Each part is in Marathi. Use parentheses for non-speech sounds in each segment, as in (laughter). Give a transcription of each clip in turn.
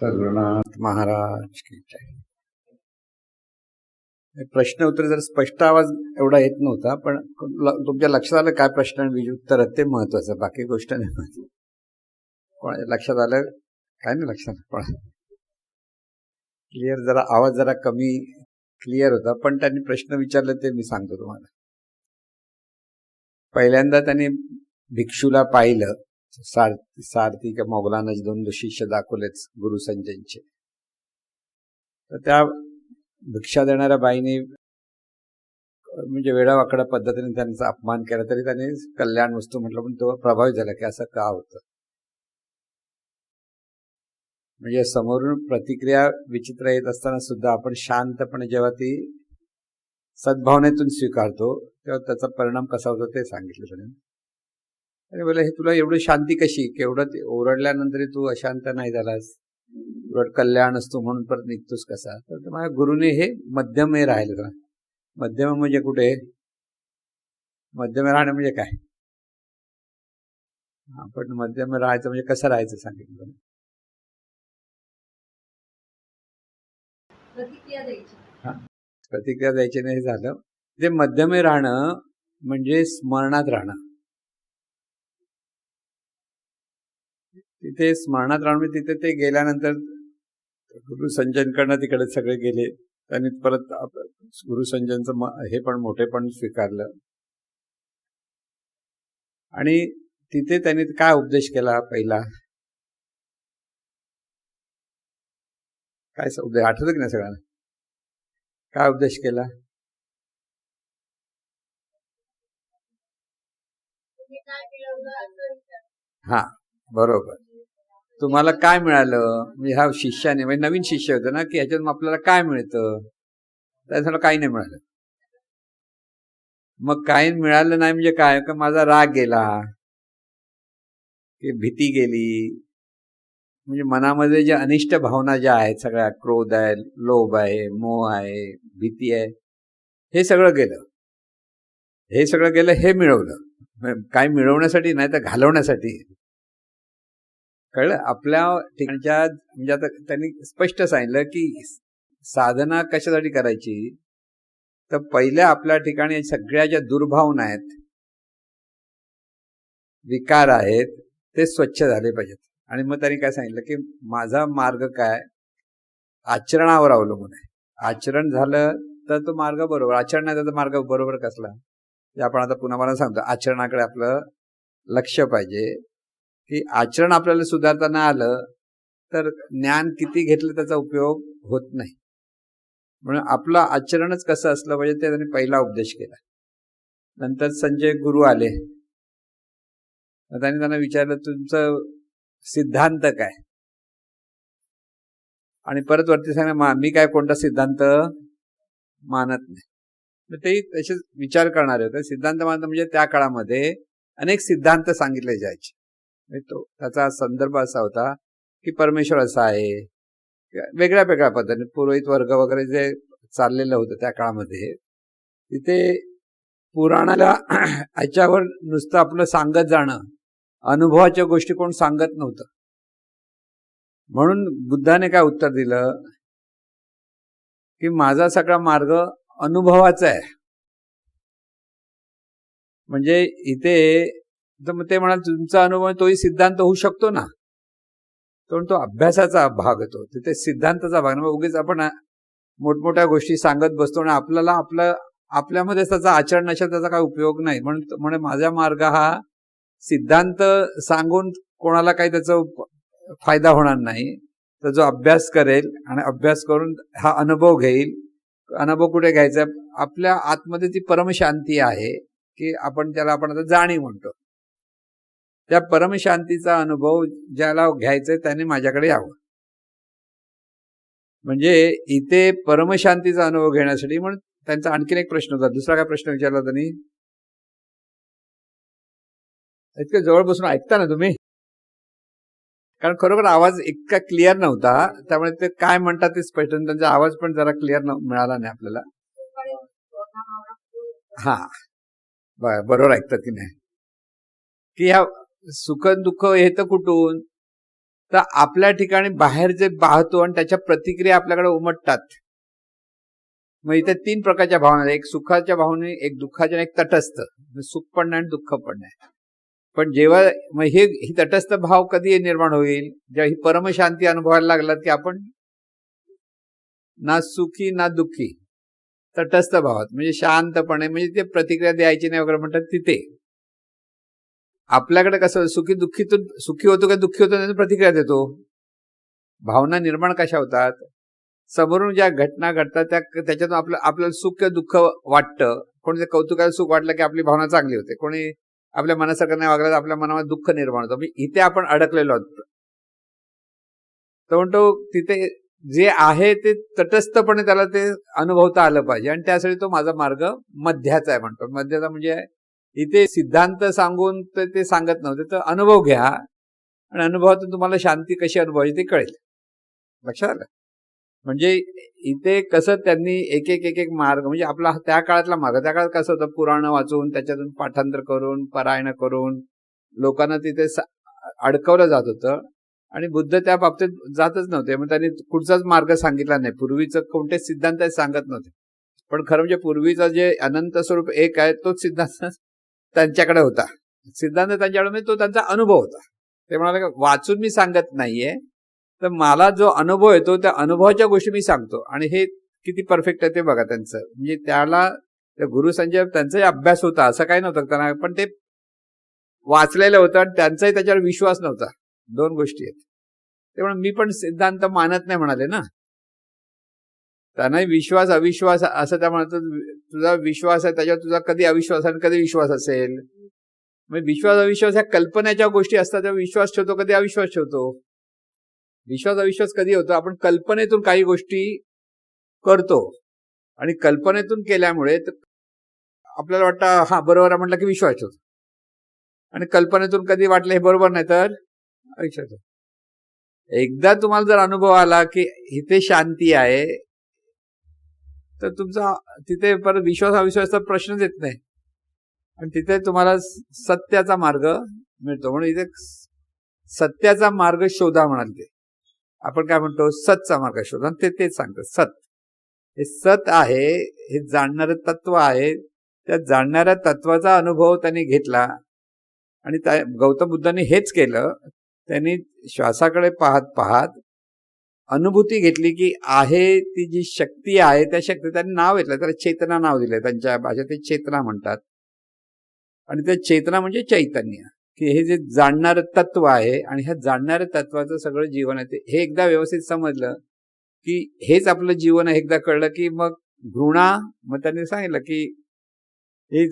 सद्गुरुनाथ महाराज की जय. प्रश्न उत्तर जर स्पष्ट आवाज एवढा येत नव्हता पण तुमच्या लक्षात आलं काय प्रश्न आणि बीज उत्तर ते महत्वाचं बाकी गोष्ट नाही महत्वाची कोणाच्या लक्षात आलं काय नाही लक्षात कोणा क्लिअर जरा आवाज जरा कमी क्लिअर होता पण त्यांनी प्रश्न विचारले ते मी सांगतो तुम्हाला. पहिल्यांदा त्यांनी भिक्षूला पाहिलं सार सारथी किंवा मोगलांना जे दोन शिष्य दाखवलेच गुरु संजयचे. तर त्या भिक्षा देणाऱ्या बाईने म्हणजे वेडावाकडा पद्धतीने त्यांचा अपमान केला तरी त्याने कल्याण वस्तू म्हटलं पण तो प्रभावित झाला की असं का होतं? म्हणजे समोरून प्रतिक्रिया विचित्र येत असताना सुद्धा आपण शांतपणे जेव्हा ती सद्भावनेतून स्वीकारतो तेव्हा त्याचा परिणाम कसा होतो ते सांगितलं त्याने. अरे बोला हे तुला एवढी शांती कशी? की एवढं ते ओरडल्यानंतर तू अशांत नाही झालास? उलट कल्याण असतो म्हणून परत निघतोस कसा? तर माझ्या गुरुने हे मध्यम हे राहिलं तुला मध्यम म्हणजे कुठे? मध्यम राहणं म्हणजे काय? आपण मध्यम राहायचं म्हणजे कसं राहायचं? सांगितलं प्रतिक्रिया द्यायची. प्रतिक्रिया द्यायची नाही झालं. ते मध्यमे राहणं म्हणजे स्मरणात राहणं. तिथे स्मरणात म्हणजे तिथे ते गेल्यानंतर गुरु संजनकडनं तिकडे सगळे गेले. त्यांनी परत गुरु संजनचं म- हे पण मोठे पण स्वीकारलं. आणि तिथे त्यांनी काय उपदेश केला पहिला? काय उपदेश आठवतं की नाही सगळ्यांना? काय उपदेश केला. हा बरोबर. तुम्हाला काय मिळालं? म्हणजे ह्या शिष्याने म्हणजे नवीन शिष्य होतं ना की ह्याच्यातून आपल्याला काय मिळतं? त्याला काही नाही मिळालं. मग काही मिळालं नाही म्हणजे काय? का माझा राग गेला? की भीती गेली? म्हणजे मनामध्ये ज्या अनिष्ट भावना ज्या आहेत सगळ्या क्रोध आहे लोभ आहे मोह आहे भीती आहे हे सगळं गेलं. हे सगळं गेलं हे मिळवलं. काय मिळवण्यासाठी नाही तर घालवण्यासाठी. कळलं? आपल्या ठिकाणच्या म्हणजे आता त्यांनी स्पष्ट सांगितलं की साधना कशासाठी करायची? तर पहिल्या आपल्या ठिकाणी सगळ्या ज्या दुर्भावना आहेत विकार आहेत ते स्वच्छ झाले पाहिजेत. आणि मग त्यांनी काय सांगितलं की माझा मार्ग काय? आचरणावर अवलंबून आहे. आचरण झालं तर तो मार्ग बरोबर आचरण नाही तर मार्ग बरोबर कसला? जे आपण आता पुन्हा मला सांगतो. आचरणाकडे आपलं लक्ष पाहिजे. की आचरण आपल्याला सुधारताना आलं तर ज्ञान किती घेतलं त्याचा उपयोग होत नाही. म्हणून आपलं आचरणच कसं असलं पाहिजे ते त्यांनी पहिला उपदेश केला. नंतर संजय गुरु आले. त्यांनी त्यांना विचारलं तुमचं सिद्धांत काय? आणि परत वरती सांगा "मा- मी काय कोणता सिद्धांत मानत नाही. मग तेही तसेच विचार करणारे होते. सिद्धांत मानत म्हणजे त्या काळामध्ये अनेक सिद्धांत सांगितले जायचे. तो त्याचा संदर्भ असा होता की परमेश्वर असा आहे. वेगळ्या वेगळ्या पद्धतीने पुरोहित वर्ग वगैरे जे चाललेलं होतं त्या काळामध्ये तिथे पुराणाला (clears throat) याच्यावर नुसतं आपलं सांगत जाणं अनुभवाच्या गोष्टी कोण सांगत नव्हतं. म्हणून बुद्धाने काय उत्तर दिलं? की माझा सगळा मार्ग अनुभवाचा आहे. म्हणजे इथे तर मग ते म्हणाल तुमचा अनुभव तोही सिद्धांत होऊ शकतो ना? पण तो अभ्यासाचा भाग होतो. तिथे सिद्धांताचा भाग. नाही उगीच आपण मोठमोठ्या गोष्टी सांगत बसतो आणि आपल्याला आपलं आपल्यामध्ये त्याचा आचरण नसेल त्याचा काय उपयोग नाही. म्हणून म्हणे माझा मार्ग हा सिद्धांत सांगून कोणाला काही त्याचा फायदा होणार नाही. तर जो अभ्यास करेल आणि अभ्यास करून हा अनुभव घेईल. अनुभव कुठे घ्यायचा? आपल्या आतमध्ये ती परमशांती आहे की आपण त्याला आपण आता जाणीव म्हणतो. त्या परमशांतीचा अनुभव ज्याला घ्यायचा त्याने माझ्याकडे यावं. म्हणजे इथे परमशांतीचा अनुभव घेण्यासाठी म्हणून त्यांचा आणखीन एक प्रश्न होता. दुसरा काय प्रश्न विचारला त्यांनी? इतकं जवळ बसून ऐकता ना तुम्ही? कारण खरोखर आवाज इतका क्लिअर नव्हता त्यामुळे ते काय म्हणतात ते स्पष्ट त्यांचा आवाज पण जरा क्लिअर मिळाला नाही आपल्याला. हा. बरोबर ऐकतात की नाही? की ह्या सुख दुःख येतं कुठून? तर आपल्या ठिकाणी बाहेर जे पाहतो आणि त्याच्या प्रतिक्रिया आपल्याकडे उमटतात. मग इथे तीन प्रकारच्या भावना एक सुखाच्या भावने एक दुःखाच्या एक तटस्थ. म्हणजे सुख पण नाही आणि दुःख पण नाही पण जेव्हा मग हे ही तटस्थ भाव कधी निर्माण होईल? जेव्हा ही परमशांती अनुभवायला लागलात की आपण ना सुखी ना दुःखी तटस्थ भावात. म्हणजे शांतपणे म्हणजे ते प्रतिक्रिया द्यायची नाही वगैरे म्हणतात तिथे. आपल्याकडे कसं सुखी दुःखीतून सुखी होतो का दुःखी होतो त्याची प्रतिक्रिया देतो. भावना निर्माण कशा होतात? समोरून ज्या घटना घडतात त्या त्याच्यातून आपलं आपल्याला सुख किंवा दुःख वाटतं. कोणी ते कौतुकाला सुख वाटलं की आपली भावना चांगली होते. कोणी आपल्या मनासारखं नाही वागलं तर आपल्या मनामध्ये दुःख निर्माण होतं. म्हणजे इथे आपण अडकलेलो आहोत. तो म्हणतो तिथे जे आहे ते तटस्थपणे त्याला ते अनुभवता आलं पाहिजे. आणि त्यासाठी तो माझा मार्ग मध्याचा आहे म्हणतो. मध्याचा म्हणजे इथे सिद्धांत सांगून तर ते सांगत नव्हते तर अनुभव घ्या. आणि अनुभवातून तुम्हाला शांती कशी अनुभवायची ते कळेल. लक्षात आलं? म्हणजे इथे कसं त्यांनी एक एक एक एक मार्ग म्हणजे आपला त्या काळातला मार्ग. त्या काळात कसं होतं? पुराणं वाचून त्याच्यातून पाठांतर करून पारायण करून लोकांना तिथे अडकवलं जात होतं. आणि बुद्ध त्या बाबतीत जातच नव्हते. मग त्यांनी कुठचाच मार्ग सांगितला नाही. पूर्वीचं कोणतेच सिद्धांत सांगत नव्हते. पण खरं म्हणजे पूर्वीचं जे अनंत स्वरूप एक आहे तोच सिद्धांत त्यांच्याकडे होता. सिद्धांत त्यांच्याकडे म्हणजे तो त्यांचा अनुभव होता. ते म्हणाले का, वाचून मी सांगत नाहीये तर मला जो अनुभव येतो त्या अनुभवाच्या गोष्टी मी सांगतो. आणि हे किती परफेक्ट आहे ते बघा त्यांचं. म्हणजे त्याला त्या गुरु संजय त्यांचाही अभ्यास होता असं काही नव्हतं त्यांना पण ते वाचलेलं होतं आणि त्यांचाही त्याच्यावर विश्वास नव्हता. दोन गोष्टी आहेत. त्यामुळे मी पण सिद्धांत मानत नाही म्हणाले ना. त्यांनाही विश्वास अविश्वास असं त्या म्हणतो तुझा विश्वास आहे त्याच्यावर तुझा कधी अविश्वास आणि कधी विश्वास असेल? म्हणजे विश्वास अविश्वास ह्या कल्पनेच्या गोष्टी असतात तेव्हा विश्वास ठेवतो कधी अविश्वास ठेवतो? विश्वास अविश्वास कधी होतो? आपण कल्पनेतून काही गोष्टी करतो आणि कल्पनेतून केल्यामुळे आपल्याला वाटतं हा बरोबर म्हटलं की विश्वास ठेवतो. आणि कल्पनेतून कधी वाटलं हे बरोबर नाही तर अविश्वास एकदा तुम्हाला जर अनुभव आला की इथे शांती आहे तर तुमचा तिथे परत विश्वास अविश्वासचा प्रश्नच येत नाही. आणि तिथे तुम्हाला सत्याचा मार्ग मिळतो. म्हणून इथे सत्याचा मार्ग शोधा म्हणाल ते. आपण काय म्हणतो? सतचा मार्ग शोधा. ते तेच सांगतात. सत. हे सत आहे हे जाणणारं तत्व आहे. त्या जाणणाऱ्या तत्वाचा अनुभव त्यांनी घेतला. आणि त्या गौतम बुद्धांनी हेच केलं. त्यांनी श्वासाकडे पाहत पाहत अनुभूती घेतली की आहे ती जी शक्ती आहे त्या शक्ती त्यांनी नाव घेतलं. त्याला चेतना नाव दिलं त्यांच्या भाषेत ते चेतना म्हणतात. आणि त्या चेतना म्हणजे चैतन्य. की हे जे जाणणारं तत्व आहे आणि ह्या जाणणाऱ्या तत्वाचं सगळं जीवन आहे. ते हे एकदा व्यवस्थित समजलं की हेच आपलं जीवन आहे. एकदा कळलं की मग घृणा मग त्यांनी सांगितलं की हे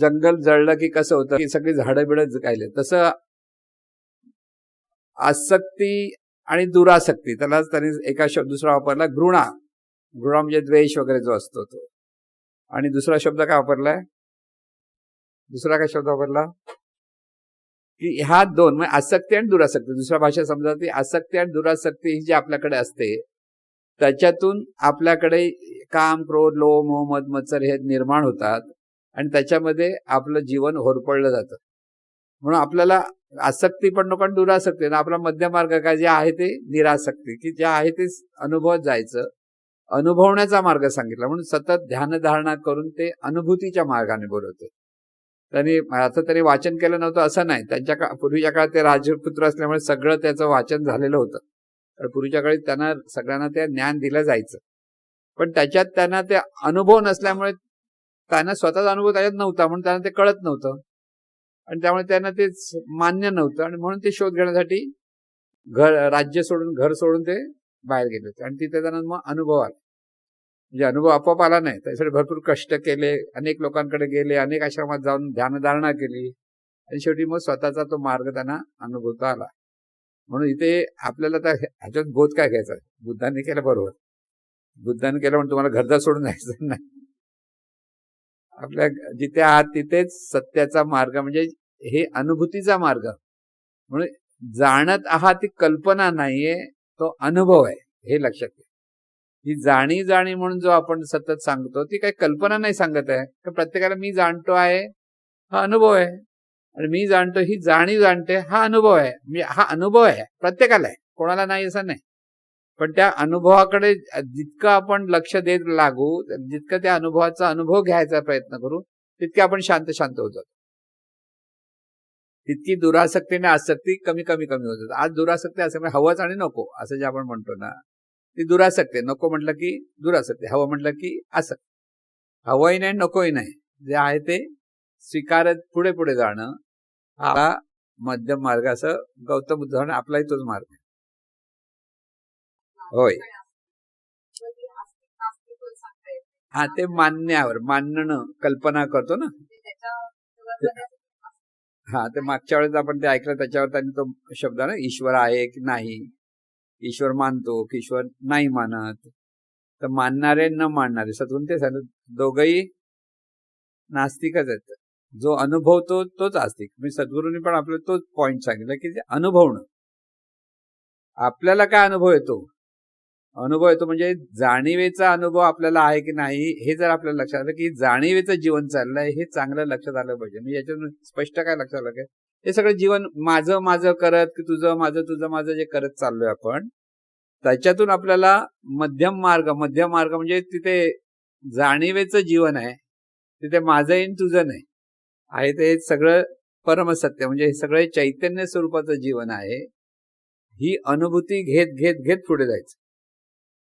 जंगल जळलं की कसं होतं? की सगळी झाडं बिडं कायले तसं आसक्ती आणि दुरासक्ती. त्याला त्यांनी एका शब्द दुसरा वापरला घृणा. घृणा म्हणजे द्वेष वगैरे जो असतो तो. आणि दुसरा शब्द काय वापरलाय? दुसरा काय शब्द वापरला? की ह्या दोन म्हणजे आसक्ती आणि दुरासक्ती. दुसऱ्या भाषा समजा ती आसक्ती आणि दुरासक्ती ही जी आपल्याकडे असते त्याच्यातून आपल्याकडे काम क्रोध लो मोहम्मद मत्सर हे निर्माण होतात आणि त्याच्यामध्ये आपलं जीवन होरपळलं जातं. म्हणून आपल्याला आसक्ती पण नको आणि दुरासक्ती. ना आपला मध्यमार्ग काय जे आहे ते निरासक्ती. की जे आहे ते अनुभवत जायचं. अनुभवण्याचा मार्ग सांगितला. म्हणून सतत ध्यानधारणा करून ते अनुभूतीच्या मार्गाने बोलवते. त्यांनी आता तरी वाचन केलं नव्हतं असं नाही. त्यांच्या का पूर्वीच्या काळात ते राजपुत्र असल्यामुळे सगळं त्याचं वाचन झालेलं होतं. तर पूर्वीच्या काळी त्यांना सगळ्यांना ते ज्ञान दिलं जायचं. पण त्याच्यात त्यांना ते अनुभव नसल्यामुळे त्यांना स्वतःचा अनुभव त्याच्यात नव्हता. म्हणून त्यांना ते कळत नव्हतं. आणि त्यामुळे त्यांना ते मान्य नव्हतं. आणि म्हणून ते शोध घेण्यासाठी घर राज्य सोडून घर सोडून ते बाहेर गेले होते. आणि तिथे त्यांना मग अनुभव आला. म्हणजे अनुभव आपोआप आला नाही. त्यासाठी भरपूर कष्ट केले. अनेक लोकांकडे गेले. अनेक आश्रमात जाऊन ध्यानधारणा केली. आणि शेवटी मग स्वतःचा तो मार्ग त्यांना अनुभवता आला. म्हणून इथे आपल्याला तर ह्याच्यात बोध काय घ्यायचा? बुद्धांनी केलं बरोबर. बुद्धांनी केलं म्हणून तुम्हाला घरदार सोडून जायचं नाही. आपल्या जिथे आहात तिथेच सत्याचा मार्ग म्हणजे हे अनुभूतीचा मार्ग. म्हणून जाणत आहात ती कल्पना नाहीये तो अनुभव आहे हे लक्षात घ्या. ही जाणी जाणी म्हणून जो आपण सतत सांगतो ती काही कल्पना नाही सांगत आहे. तर प्रत्येकाला मी जाणतो आहे हा अनुभव आहे. आणि मी जाणतो ही जाणी जाणते हा अनुभव आहे. म्हणजे हा अनुभव आहे प्रत्येकाला आहे. कोणाला नाही असं नाही. पण त्या अनुभवाकडे जितकं आपण लक्ष देत लागू जितकं त्या अनुभवाचा अनुभव घ्यायचा प्रयत्न करू तितके आपण शांत शांत होत जातो तितकी दुरासक्तीने आसक्ती कमी कमी कमी होत आज दुरासक्ती असं म्हणजे हवंच आणि नको असं जे आपण म्हणतो ना ती दुरासक्ती आहे. नको म्हटलं की दुरासक्ती हवं म्हटलं की आसक्ती हवंही नाही नकोही नाही जे आहे ते स्वीकारत पुढे पुढे जाणं हा मध्यम मार्ग असं गौतम बुद्धाने आपलाही तोच मार्ग आहे. होय. हा ते मानण्यावर मानणं कल्पना करतो ना. हा ते मागच्या वेळेस आपण ते ऐकलं त्याच्यावर त्यांनी तो शब्द ना ईश्वर आहे की नाही? ईश्वर मानतो की ईश्वर नाही मानत? तर मानणारे न मानणारे सद्गुण ते दोघही नास्तिकच आहेत. जो अनुभवतो तोच आस्तिक. मी सद्गुरूंनी पण आपल्याला तोच पॉइंट सांगितलं की ते अनुभवणं. आपल्याला काय अनुभव येतो? अनुभव येतो म्हणजे जाणीवेचा अनुभव आपल्याला आहे की नाही हे जर आपल्याला लक्षात आलं की जाणीवेचं जीवन चाललंय हे चांगलं लक्षात आलं पाहिजे. म्हणजे याच्यातून स्पष्ट काय लक्षात आलं काय हे सगळं जीवन माझं माझं करत की तुझं माझं तुझं माझं जे करत चाललोय आपण त्याच्यातून आपल्याला मध्यम मार्ग मध्यम मार्ग म्हणजे तिथे जाणीवेचं जीवन आहे तिथे माझं येईन तुझं नाही. आहे ते सगळं परमसत्य म्हणजे हे सगळे चैतन्य स्वरूपाचं जीवन आहे. ही अनुभूती घेत घेत घेत पुढे जायचं.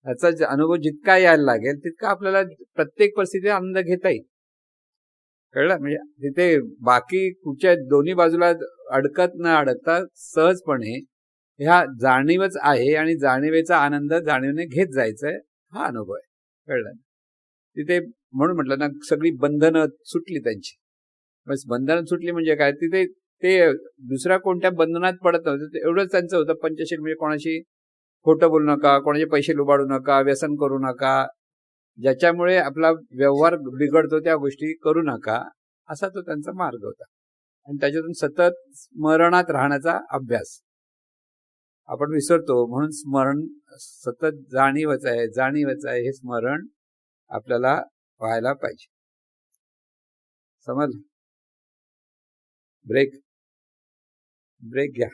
याचा अनुभव जितका यायला लागेल तितका आपल्याला प्रत्येक परिस्थितीत आनंद घेता येईल. कळलं? म्हणजे तिथे बाकी कुठच्या दोन्ही बाजूला अडकत न अडकता सहजपणे ह्या जाणीवच आहे आणि जाणीवेचा आनंद जाणीवने घेत जायचंय हा अनुभव आहे. कळलं? तिथे म्हणून म्हटलं ना सगळी बंधनं सुटली त्यांची. बस बंधनं सुटली म्हणजे काय? तिथे ते दुसऱ्या कोणत्या बंधनात पडत नव्हतं ते एवढंच त्यांचं होतं पंचशील म्हणजे कोणाशी खोटं बोलू नका कोणाचे पैसे लुबाडू नका व्यसन करू नका. ज्याच्यामुळे आपला व्यवहार बिघडतो त्या गोष्टी करू नका असा तो त्यांचा मार्ग होता. आणि त्याच्यातून सतत स्मरणात राहण्याचा अभ्यास. आपण विसरतो म्हणून स्मरण सतत जाणीवच आहे जाणीवच आहे हे स्मरण आपल्याला व्हायला पाहिजे. समज ब्रेक. ब्रेक घ्या.